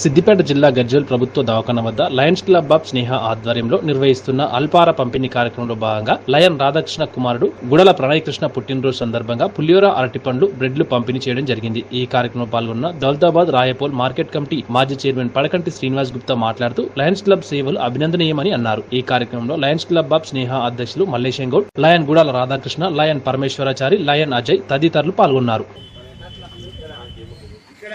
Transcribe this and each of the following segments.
సిద్దిపేట జిల్లా గజ్వెల్ ప్రభుత్వ దవాఖాన వద్ద లయన్స్ క్లబ్ ఆఫ్ స్నేహ ఆధ్వర్యంలో నిర్వహిస్తున్న అల్పార పంపిణీ కార్యక్రమంలో భాగంగా లయన్ రాధాకృష్ణ కుమారుడు గుడల ప్రణయకృష్ణ పుట్టినరోజు సందర్భంగా పులియోర అరటిపండ్లు బ్రెడ్లు పంపిణీ చేయడం జరిగింది. ఈ కార్యక్రమంలో పాల్గొన్న దౌలతాబాద్ రాయపోల్ మార్కెట్ కమిటీ మాజీ చైర్మన్ పడకంటి శ్రీనివాస్ గుప్తా మాట్లాడుతూ లయన్స్ క్లబ్ సేవలు అభినందనీయమని అన్నారు. ఈ కార్యక్రమంలో లయన్స్ క్లబ్ ఆఫ్ స్నేహ అధ్యక్షులు Mallesham Goud lion Gudala Radhakrishna lion Parameshwarachari lion Ajay తదితరులు పాల్గొన్నారు ఇక్కడ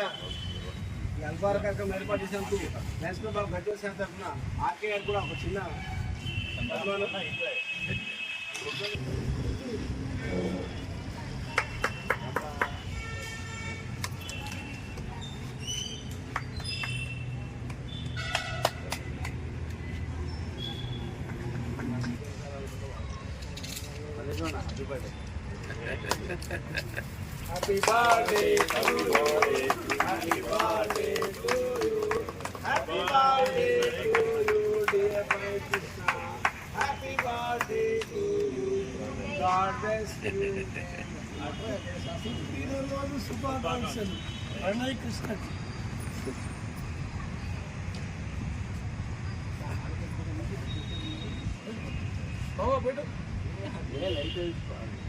ఈ కార్యక్రమం ఏర్పాటు చేసినందుకు నేషనల్ బాబు గజ్వల్ శాఖ తరఫున ఆర్కే గారు కూడా ఒక చిన్న సన్మానం. Happy birthday happy birthday to you happy birthday to you dear my Krishna happy birthday to you God bless you పుట్టినరోజు శుభాకాంక్షలు ప్రణయ్ కృష్ణకి బాబా పెట్టు చిన్నమ్మ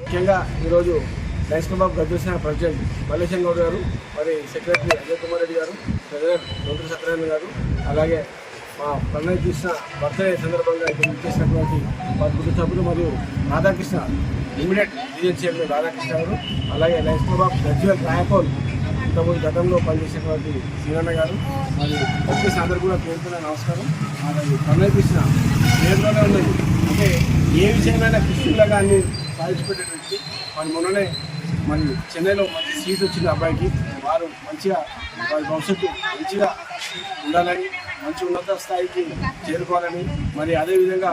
ముఖ్యంగా ఈరోజు నేషనల్ బాబు గద్వేసిన ప్రెసిడెంట్ మల్లేశం గౌడ్ గారు మరి సెక్రటరీ అజయ్ కుమార్ రెడ్డి గారు ట్రెజరర్ మంత్రి సత్యనారాయణ గారు అలాగే మా ప్రణయ్ కృష్ణ బర్త్డే సందర్భంగా ఇక్కడ చేసినటువంటి మా కుటుంబ సభ్యులు మరియు రాధాకృష్ణ ఇమీడియట్ డిజైన్ చైర్మన్ రాధాకృష్ణ గారు అలాగే నేషనల్ బాబు గజ్వల్ రాయపోల్ ఇంతకుముందు గతంలో పనిచేసినటువంటి శ్రీరన్న గారు మరి వచ్చేసి అందరూ కూడా పేరుకున్న నమస్కారం. మరి ప్రణయ్ కృష్ణ పేరులోనే ఉన్నది అంటే ఏ విషయమైనా కృష్ణులాగా అన్ని సాధించిపెట్టే వ్యక్తి మరి మొన్ననే మరి చెన్నైలో మంచి సీట్ వచ్చింది అబ్బాయికి వారు మంచిగా వారి భవిష్యత్తు మంచిగా ఉండాలని మంచి ఉన్నత స్థాయికి చేరుకోవాలని మరి అదేవిధంగా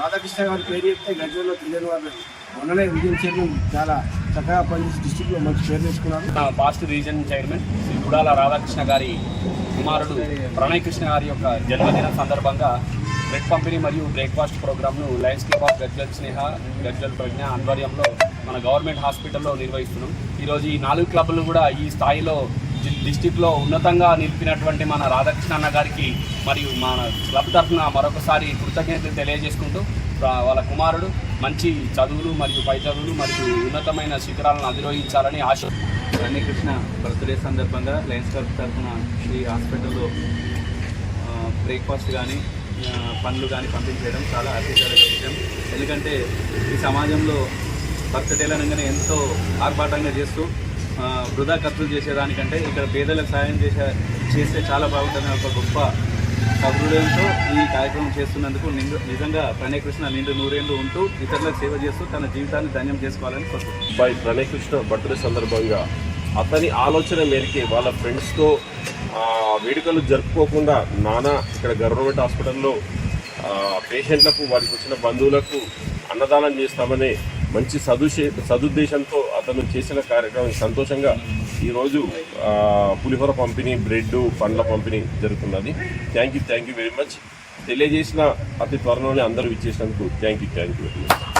రాధాకృష్ణ గారి పేరు చెప్తే గజ్వల్లో తెలియని వారు మొన్ననే విజయం చైర్మన్ చాలా చక్కగా పనిచేసి డిస్టిక్లో మంచి పేరు తెచ్చుకున్నారు. నా past region chairman Shri Gudala Radhakrishna గారి కుమారుడు ప్రణయ్ కృష్ణ గారి యొక్క జన్మదిన సందర్భంగా బ్రెడ్ పంపిణీ మరియు బ్రేక్ఫాస్ట్ ప్రోగ్రామ్ను lions club of Gajwel Sneha Gajwel Pragna ఆధ్వర్యంలో మన గవర్నమెంట్ హాస్పిటల్లో నిర్వహిస్తున్నాం. ఈరోజు ఈ నాలుగు క్లబ్లు కూడా ఈ స్థాయిలో డిస్టిక్లో ఉన్నతంగా నిలిపినటువంటి మన రాధాకృష్ణ అన్న గారికి మరియు మన క్లబ్ తరఫున మరొకసారి కృతజ్ఞతలు తెలియజేసుకుంటూ వాళ్ళ కుమారుడు మంచి చదువులు మరియు పై చదువులు మరియు ఉన్నతమైన శిఖరాలను అధిరోహించాలని ఆశ కృష్ణ బర్త్డే సందర్భంగా లయన్స్ క్లబ్ తరఫున ఈ హాస్పిటల్లో బ్రేక్ఫాస్ట్ కానీ పనులు కానీ పంపించేయడం చాలా అతిశయక విషయం. ఎందుకంటే ఈ సమాజంలో బర్త్డేలు అనగానే ఎంతో ఆర్భాటంగా చేస్తూ వృధా ఖర్చులు చేసేదానికంటే ఇక్కడ పేదలకు సాయం చేసే చేస్తే చాలా బాగుంటుంది ఒక గొప్ప సహృదయంతో ఈ కార్యక్రమం చేస్తున్నందుకు నిండు నిజంగా ప్రణయ్ కృష్ణ నిండు నూరేళ్ళు ఉంటూ ఇతరులకు సేవ చేస్తూ తన జీవితాన్ని ధన్యం చేసుకోవాలని కోరుకుంటున్నాను. బై ప్రణయ్ కృష్ణ బర్త్డే సందర్భంగా అతని ఆలోచన మేరకే వాళ్ళ ఫ్రెండ్స్తో వేడుకలు జరుపుకోకుండా నానా ఇక్కడ గవర్నమెంట్ హాస్పిటల్లో పేషెంట్లకు వారికి వచ్చిన బంధువులకు అన్నదానం చేస్తామనే మంచి సదుషే సదుద్దేశంతో అతను చేసిన కార్యక్రమం సంతోషంగా ఈరోజు పులిహోర పంపిణీ బ్రెడ్ పండ్ల పంపిణీ జరుగుతున్నది. Thank you thank you very much. తెలియజేసిన అతి త్వరలోనే అందరూ ఇచ్చేసినందుకు thank you thank you very much.